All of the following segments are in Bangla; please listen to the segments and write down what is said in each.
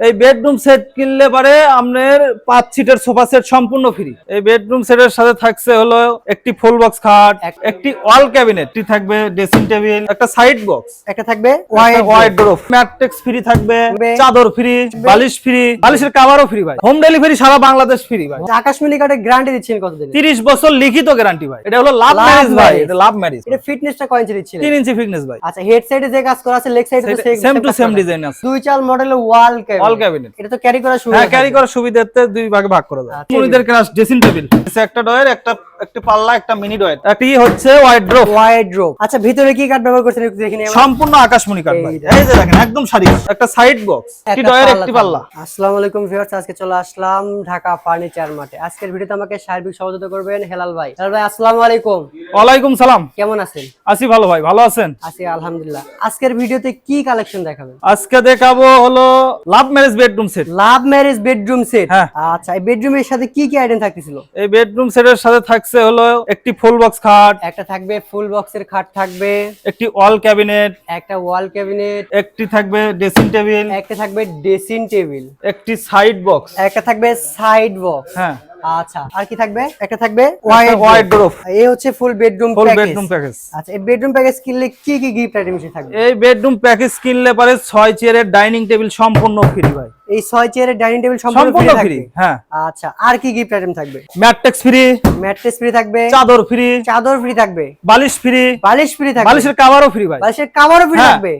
এই বেডরুম সেট কিনলে পারে আপনার পাঁচ সিটের সোফা সেট সম্পূর্ণ ফ্রি এই বেডরুম সেটের সাথে থাকছে হলো একটি ফুল বক্স খাট একটি ওয়াল ক্যাবিনেট থাকবে ড্রেসিং টেবিল একটা সাইড বক্স একটা থাকবে হোয়াইট ড্রপ ম্যাট্রিক্স ফ্রি থাকবে। চাদর ফ্রি বালিশ ফ্রি বালিশের কাভারও ফ্রি ভাই। হোম ডেলিভারি সারা বাংলাদেশ ফ্রি ভাই। আকাশমণি কার্ডের গ্যারান্টি দিচ্ছেন কতদিন? তিরিশ বছর লিখিত গ্যারান্টি ভাই। এটা হলো লাভ ম্যারেজ ভাই এটা লাভ ম্যারেজ এটা ফিটনেসটা কয় ইঞ্চি দিচ্ছিলেন? তিন ইঞ্চি ফিটনেস ভাই। আচ্ছা হেড সাইডে যে কাজ করা আছে লেগ সাইডে সেম টু সেম ডিজাইন আছে। দুই চাল মডেলের ওয়াল ক্যাবিনেট Wall cabinet। এটা তো ক্যারি করা সুবিধা হ্যাঁ ক্যারি করার সুবিধাতে দুই ভাগে ভাগ করা যায়। ক্লাস ড্রেসিং টেবিল একটা ডয়ের একটা একটা পাল্লা একটা মিনি ডয়ের একটি হচ্ছে ওয়াইড ড্রপ ওয়াইড ড্রপ আচ্ছা ভিতরে কি কাঠ ব্যবহার করছেন একটু দেখে নিই সম্পূর্ণ আকাশমণি কাঠ ভাই। এই যে দেখেন একদম সারি একটা সাইড বক্স একটি ডয়ের একটি পাল্লা। আসসালামু আলাইকুম ভিউয়ার্স আজকে চলে আসলাম ঢাকা ফার্নিচার মার্টে আজকের ভিডিওতে আমাকে সার্বিক সহযোগিতা করবেন হেলাল ভাই। হেলাল ভাই আসসালামু আলাইকুম। ওয়ালাইকুম সালাম। কেমন আছেন? আছি ভালো ভাই ভালো আছেন? আছি আলহামদুলিল্লাহ। আজকের ভিডিওতে কি কালেকশন দেখাবেন? আজকে দেখাবো হলো love marriage bedroom set love marriage bedroom set. আচ্ছা এই বেডরুমের সাথে কি কি আইটেম থাকতেছিল? এই বেডরুম সেটের সাথে থাকছে হলো একটি ফুল বক্স খাট একটা থাকবে ফুল বক্সের খাট থাকবে। একটি ওয়াল ক্যাবিনেট একটা ওয়াল ক্যাবিনেট একটি থাকবে ড্রেসিং টেবিল একটা থাকবে ড্রেসিং টেবিল একটি সাইড বক্স একটা থাকবে সাইড বক্স হ্যাঁ। আচ্ছা আর কি থাকবে? একটা থাকবে হোয়াইট ড্রপ এই হচ্ছে full bedroom full bedroom package আচ্ছা এই বেডরুম প্যাকেজ কিনলে কি কি গিফট আইটেম থাকবে? এই বেডরুম প্যাকেজ কিনলে পারে ছয় চেয়ারের ডাইনিং টেবিল সম্পূর্ণ ফ্রি ভাই। এই ছয় চেয়ারের ডাইনিং টেবিল সম্পূর্ণ ফ্রি হ্যাঁ। আচ্ছা আর কি গিফট আইটেম থাকবে? ম্যাট্রিক্স ফ্রি ম্যাট্রেস ফ্রি থাকবে। চাদর ফ্রি চাদর ফ্রি থাকবে। বালিশ ফ্রি বালিশ ফ্রি থাকবে। বালিশের কাভারও ফ্রি ভাই। বালিশের কাভারও ফ্রি হ্যাঁ। থাকবে।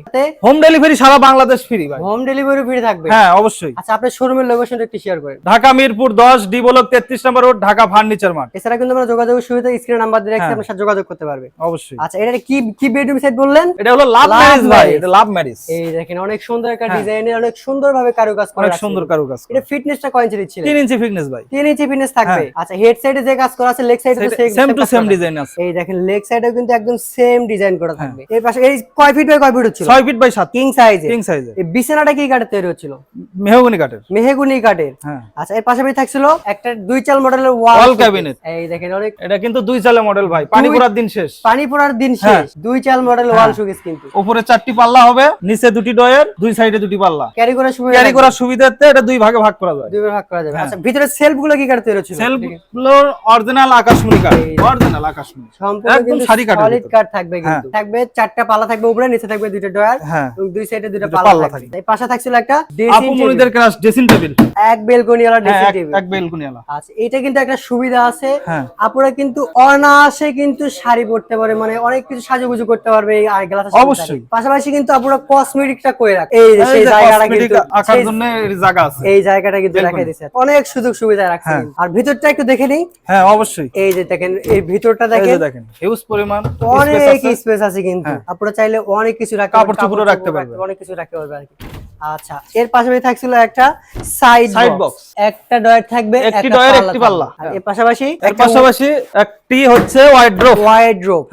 হোম ডেলিভারি সারা বাংলাদেশ ফ্রি ভাই। হোম ডেলিভারি ফ্রি থাকবে। হ্যাঁ অবশ্যই। আচ্ছা আপনার শোরুমের লোকেশনটা একটু শেয়ার করেন। ঢাকা মিরপুর দশ ডি ব্লক তেত্রিশ number road Dhaka furniture mart এছাড়া কিন্তু আমরা যোগাযোগের সুবিধা স্ক্রিন নাম্বার দিয়ে রাখছি হ্যাঁ। আপনার সাথে যোগাযোগ করতে পারবে। অবশ্যই। আচ্ছা এটা কি কি বেডরুম সেট বললেন? এটা হলো লাভ ম্যারেজ ভাই এটা লাভ ম্যারেজ এই দেখেন অনেক সুন্দর একটা হ্যাঁ। ডিজাইনের অনেক সুন্দর ভাবে কারুকাজ করা অনেক সুন্দর কারুকাজ করা। এটা ফিটনেসটা কয় ইঞ্চি দিচ্ছিলেন তিন ইঞ্চি ফিটনেস ভাই। তিন ইঞ্চি ফিটনেস থাকবে? হ্যাঁ। আচ্ছা হেড সাইডে যে কাজ করা আছে লেগ সাইডে সেম টু সেম ডিজাইন আছে। এই দেখেন লেগ সাইডেও কিন্তু একদম সেম ডিজাইন করা হ্যাঁ। থাকবে। এর পাশে এই কয় ফিট বাই কয় ফিট হচ্ছিল? ছয় ফিট বাই সাত। কিং সাইজে কিং সাইজে এই বিছানাটা কি কাঠের তৈরি হচ্ছিল? মেহগনি কাঠের। মেহেগুনি কাঠের। হ্যাঁ। আচ্ছা এর পাশাপাশি থাকছিল একটা দুই চাল মডেলের ওয়াল Wall এই দেখেন অনেক এটা কিন্তু দুই চালে মডেল ভাই। পানি দুই- দিন শেষ। পানি পড়ার দিন হ্যাঁ। শেষ। দুই চাল মডেল ওয়াল সুকেস কিন্তু। উপরে চারটি পাল্লা হবে নিচে দুটি ডয়ের দুই সাইডে দুটি পাল্লা। ক্যারি করার সুবিধা ক্যারি করার সুবিধাতে এটা দুই ভাগে ভাগ করা যায়। দুই ভাগ করা যাবে। হ্যাঁ। আচ্ছা ভিতরে সেলফগুলো কি তৈরি হচ্ছিল সেলফগুলোর অরিজিনাল আকাশমণি কাঠ। অরিজিনাল আকাশমণি। সম্পূর্ণ একদম সারি কাঠের সলিড। কাঠ থাকবে কিন্তু। থাকবে চারটা পাল্লা থাকবে উপরে নিচে থাকবে দুইটা ডয়ার হ্যাঁ। এবং দুই সাইডে দুইটা পাল্লা থাকবে। এই পাশে থাকছিল একটা ড্রেসিং মনিদের ক্লাস ড্রেসিং টেবিল এক বেলকনি ওয়ালা হ্যাঁ ড্রেসিং টেবিল এক বেলকুনিওয়ালা। আচ্ছা এটা কিন্তু একটা সুবিধা আছে। হ্যাঁ। আপুরা কিন্তু অনায়াসে কিন্তু শাড়ি পরতে পারে মানে অনেক কিছু সাজুগুজু করতে পারবে এই গ্লাস অবশ্যই। পাশাপাশি কিন্তু আপুরা কসমেটিকটা করে রাখে। এই যে সেই জায়গাটা কিন্তু আঁকার জন্য জায়গা আছে। এই জায়গাটা কিন্তু। রেখে দিয়েছে অনেক সুযোগ সুবিধা রাখছেন। হ্যাঁ। আর ভিতরটা একটু দেখে নিই? হ্যাঁ অবশ্যই। এই যে দেখেন এই ভিতরটা দেখেন। দেখেন হিউজ পরিমাণ অনেক স্পেস আছে। কিন্তু। হ্যাঁ। আপনারা চাইলে অনেক কিছু রাখতে কাপড় পারবেন, রাখতে চোপড় পারবেন। অনেক কিছু রাখতে পারবেন আর কি। আচ্ছা এর পাশাপাশি থাকছিল একটা সাইড Side বক্স একটা ডয়ার থাকবে একটি ডয়ার, একটি পাল্লা। এর পাশাপাশি এর পাশাপাশি একটি হচ্ছে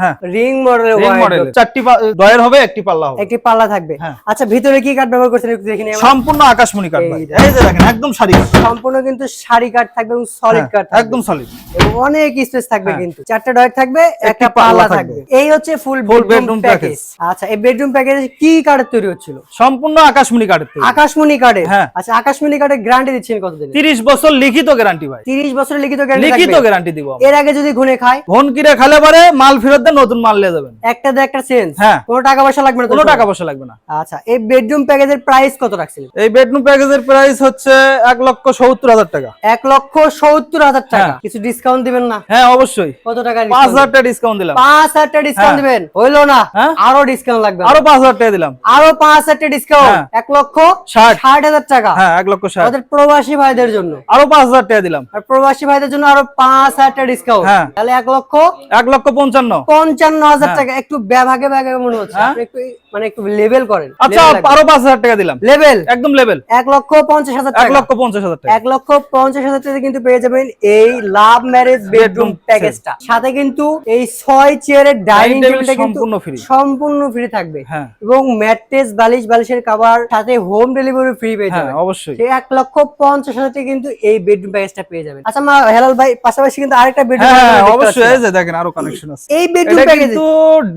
হ্যাঁ। রিং মডেলের মডেল চারটি ডয়ের হবে একটি পাল্লা হবে। একটি পাল্লা থাকবে। হ্যাঁ। আচ্ছা ভিতরে কি কাঠ ব্যবহার করছেন একটু দেখে নিই সম্পূর্ণ আকাশমণি কাঠ ভাই। এই। যে দেখেন একদম সারি কাঠ। সম্পূর্ণ কিন্তু শাড়ি কাঠ থাকবে এবং সলিড হ্যাঁ, কাঠ একদম সলিড এবং অনেক স্পেস থাকবে হ্যাঁ। কিন্তু। চারটা ডয়ার থাকবে একটা পাল্লা থাকবে। এই হচ্ছে ফুল বেডরুম প্যাকেজ আচ্ছা এই বেডরুম প্যাকেজে কি কাঠের তৈরি হচ্ছিল? সম্পূর্ণ আকাশমণি আকাশমণি কার্ডের হ্যাঁ। আচ্ছা আকাশমণি কার্ডের গ্যারান্টি দিচ্ছেন কতদিন? তিরিশ বছর লিখিত গ্যারান্টি ভাই। তিরিশ বছরের লিখিত গ্যারান্টি লিখিত গ্যারান্টি দিব এর আগে যদি ঘুরে খায়? ফোন কিনে খালে পারে মাল ফেরত দেন নতুন মাল নিয়ে যাবেন। একটা একটা চেঞ্জ হ্যাঁ। কোনো টাকা পয়সা লাগবে না কোনো টাকা পয়সা লাগবে না। আচ্ছা এই বেডরুম প্যাকেজের প্রাইস কত রাখছিলেন? এই বেডরুম প্যাকেজের প্রাইস হচ্ছে এক লক্ষ সত্তর হাজার টাকা। লক্ষ সত্তর হাজার টাকা। হ্যাঁ। কিছু ডিসকাউন্ট দিবেন না? হ্যাঁ অবশ্যই। কত টাকা পাঁচ হাজার টাকা ডিসকাউন্ট দিলাম। পাঁচ হাজার টাকা ডিসকাউন্ট। দিবেন। হইল না। আরও ডিসকাউন্ট লাগবে। আরও পাঁচ হাজার টাকা দিলাম। আরও পাঁচ হাজার টাকা ডিসকাউন্ট। এক লক্ষ ষাট। ষাট হাজার টাকা। হ্যাঁ এক লক্ষ ষাট। আমাদের প্রবাসী ভাইদের জন্য। আরও পাঁচ হাজার টাকা দিলাম। আর প্রবাসী ভাইদের জন্য আরও পাঁচ হাজার টাকা ডিসকাউন্ট হ্যাঁ। তাহলে এক লক্ষ এক লক্ষ পঞ্চান্ন। পঞ্চান্ন হাজার হ্যাঁ। টাকা। একটু ভাগে ভাগে মনে হচ্ছে। হ্যাঁ। একটু মানে একটু লেভেল করেন। আচ্ছা আরও পাঁচ হাজার টাকা দিলাম। লেভেল একদম লেভেল এক লক্ষ পঞ্চাশ হাজার এক লক্ষ পঞ্চাশ হাজার টাকা। এক লক্ষ পঞ্চাশ হাজার টাকা কিন্তু পেয়ে যাবেন এই লাভ ম্যারেজ বেডরুম প্যাকেজটা সাথে কিন্তু এই ছয় চেয়ারের ডাইনিং টেবিলটা কিন্তু সম্পূর্ণ free। সম্পূর্ণ ফ্রি থাকবে। হ্যাঁ। এবং ম্যাট্রেস বালিশ বালিশের কাভার সাথে হোম ডেলিভারি ফ্রি পেয়ে হ্যাঁ যাবেন। অবশ্যই। সেই এক লক্ষ পঞ্চাশ হাজার কিন্তু এই বেডরুম প্যাকেজটা পেয়ে যাবেন। আচ্ছা মা হেলাল ভাই পাশাপাশি কিন্তু আরেকটা বেডরুম হ্যাঁ হ্যাঁ, অবশ্যই এই যে দেখেন আরও কানেকশন আছে। এই বেডরুম প্যাকেজ কিন্তু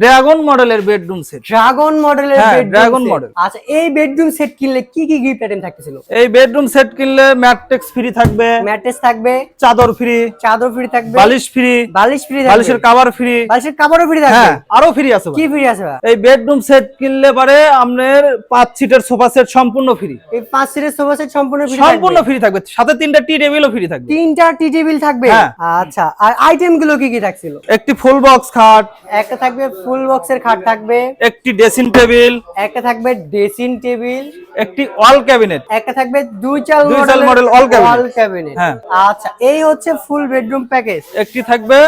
ড্রাগন মডেলের বেডরুম সেট ড্রাগন মডেলের dragon set। আচ্ছা এই বেডরুম সেট কিনলে কি কি গিফট আইটেম থাকতেছিল? এই বেডরুম সেট কিনলে ম্যাট্রিক্স ফ্রি থাকবে। ম্যাট্রেস থাকবে। চাদর ফ্রি চাদর ফ্রি থাকবে। বালিশ ফ্রি বালিশ ফ্রি থাকবে। বালিশের কাভার ফ্রি বালিশের কাপড়ও ফ্রি থাকবে। আরও ফ্রি আছে। কি ফ্রি আছে? এই বেডরুম সেট কিনলে পারে আপনার পাঁচ সিটের সোফা সেট সম্পূর্ণ ফ্রি এই পাঁচ সিটের সোফা সেট সম্পূর্ণ ফ্রি সম্পূর্ণ ফ্রি থাকবে। সাথে তিনটা টি টেবিলও ফ্রি থাকবে। তিনটা টি টেবিল থাকবে? হ্যাঁ। আচ্ছা আর আইটেমগুলো কি কি থাকছিল? একটি ফুল বক্স খাট। একটা থাকবে ফুল বক্সের খাট থাকবে। একটি ড্রেসিং টেবিল একটা থাকবে ড্রেসিং টেবিল একটি ওয়াল ক্যাবিনেট একটা থাকবে দুই চাল দুই চাল model all cabinet। All cabinet. আচ্ছা এই হচ্ছে ফুল বেডরুম প্যাকেজ একটি থাকবে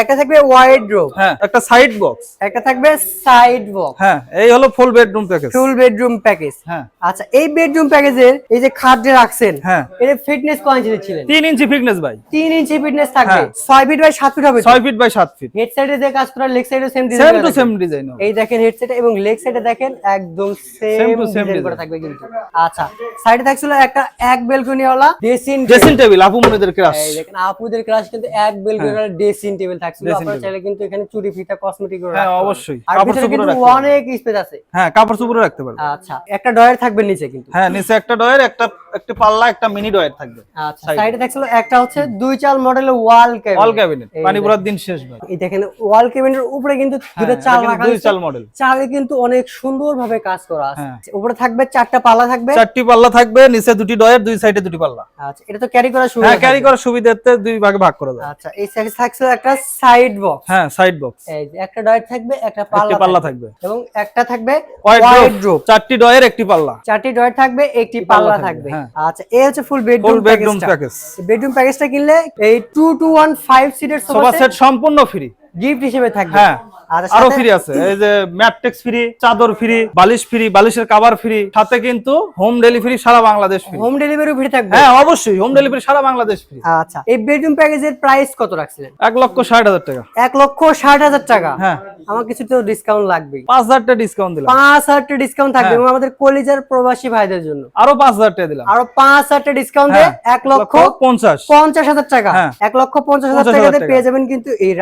একটা থাকবে ওয়াইড্রোব হ্যাঁ। একটা সাইড বক্স একটা থাকবে সাইড বক্স হ্যাঁ এই হলো full bedroom package full bedroom package হ্যাঁ। আচ্ছা এই বেডরুম প্যাকেজের এই যে খাট যে রাখছেন হ্যাঁ। এর ফিটনেস কত ইঞ্চি ছিলেন? তিন ইঞ্চি ফিটনেস ভাই। তিন ইঞ্চি ফিটনেস থাকবে। হ্যাঁ। ফিট বাই সাত ফিট হবে ছয় ফিট বাই ফিট হেড সাইডে যে কাজ করা লেগ সাইডে same same to same design এই দেখেন হেডসেট এবং লেগ সাইডে দেখেন একদম সেম ডিজাইন করা থাকবে কিন্তু। আচ্ছা সাইডে থাকছিল একটা এক বেলকনি ওয়ালা ড্রেসিং ড্রেসিং টেবিল আপু মনিদের ক্রাশ এই দেখেন আপুদের ক্লাস কিন্তু এক বেলকনি ড্রেসিং টেবিল থাকছিল আপনারা চাইলে কিন্তু এখানে চুরি ফিতা কসমেটিক হ্যাঁ, অবশ্যই। কাপড় কিন্তু রাখতে। অনেক স্পেস আছে। হ্যাঁ কাপড় চোপড়ে রাখতে আচ্ছা একটা ডয়ার থাকবে নিচে কিন্তু। হ্যাঁ নিচে একটা ডয়ের একটা একটা পাল্লা একটা মিনি ডয়ের থাকবে। আচ্ছা সাইডে থাকছিল একটা হচ্ছে দুই চাল মডেলের ওয়াল ক্যাবিনেট অল ক্যাবিনেট পানি ভরার দিন শেষ ভাই। এই দেখেন ওয়াল ক্যাবিনেটের উপরে কিন্তু দুটো হ্যাঁ, চাল রাখা দুই চাল মডেল চালে কিন্তু অনেক সুন্দরভাবে কাজ করা আছে। হ্যাঁ। উপরে থাকবে চারটা পাল্লা থাকবে। চারটি পাল্লা থাকবে নিচে দুটি ডয়ের দুই সাইডে দুটি পাল্লা। আচ্ছা এটা তো ক্যারি করা সুবিধা হ্যাঁ ক্যারি। করার সুবিধার্থে দুই ভাগে ভাগ করা যায় আচ্ছা এই সাইডে থাকছে একটা সাইড বক্স হ্যাঁ সাইড বক্স এই যে একটা ডয়ার থাকবে একটা পাল্লা পাল্লা থাকবে। এবং একটা থাকবে ওয়াইড ওয়াইড ড্রপ চারটি ডয়ার একটি পাল্লা। চারটি ডয়ার থাকবে একটি পাল্লা থাকবে, হ্যাঁ। আচ্ছা এই হচ্ছে full bedroom full bedroom package bedroom প্যাকেজটা কিনলে এই টু টু ওয়ান ফাইভ সিটের সোফা সোফা সেট সম্পূর্ণ ফ্রি গিফট হিসেবে থাকবে। হ্যাঁ। আর ফ্রি আছে। এই যে ম্যাপটেক্স ফ্রি চাদর ফ্রি বালিশ ফ্রি বালিশের কাভার ফ্রি সাথে কিন্তু হোম ডেলিভারি সারা Bangladesh free home delivery free থাকবে? হ্যাঁ অবশ্যই হোম ডেলিভারি সারা বাংলাদেশ ফ্রি আচ্ছা এই বেডরুম প্যাকেজের প্রাইস কত রাখছিলেন? এক লক্ষ ষাট হাজার টাকা। এক লক্ষ ষাট হাজার টাকা। হ্যাঁ। আমার কিছু তো ডিসকাউন্ট লাগবে পাঁচ হাজার টাকা ডিসকাউন্ট দিলাম। পাঁচ হাজার টাকা ডিসকাউন্ট থাকবে হ্যাঁ। এবং আমাদের কলিজার প্রবাসী ভাইদের জন্য। আরও পাঁচ হাজার টাকা দিলাম। আরও পাঁচ হাজার টাকা ডিসকাউন্ট দিয়ে এক লক্ষ পঞ্চাশ। পঞ্চাশ হাজার টাকা। হ্যাঁ। এক লক্ষ পঞ্চাশ হাজার 50,000 টাকাতে টাকা। পেয়ে যাবেন কিন্তু এই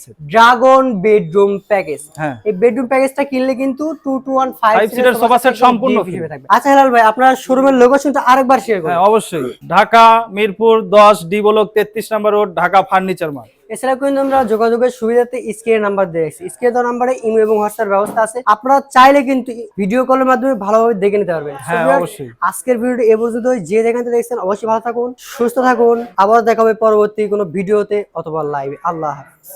সেট ড্রাগন বেডরুম প্যাকেজ হ্যাঁ। এই বেডরুম প্যাকেজটা কিনলে কিন্তু two two one five seater sofa set সম্পূর্ণ। থাকবে। আচ্ছা হেলাল ভাই আপনার শোরুমের লোকেশনটা আরেকবার শেয়ার করুন। হ্যাঁ অবশ্যই। ঢাকা মিরপুর দশ ডি ব্লক তেত্রিশ number road Dhaka furniture mart এছাড়া কিন্তু আমরা যোগাযোগের সুবিধাতে স্ক্রিনের নাম্বার দিয়ে রাখছি। স্ক্রিনে দেওয়া নাম্বারে ইমো এবং হোয়াটসঅ্যাপ ব্যবস্থা আছে। আপনারা চাইলে কিন্তু ভিডিও কলের মাধ্যমে ভালোভাবে দেখে নিতে পারবেন। হ্যাঁ। আজকের ভিডিওটি এ পর্যন্ত যে যেখান থেকে দেখছেন অবশ্যই ভালো থাকুন সুস্থ থাকুন। আবার দেখা হবে পরবর্তী কোনো ভিডিওতে অথবা লাইভে আল্লাহ হাফিজ।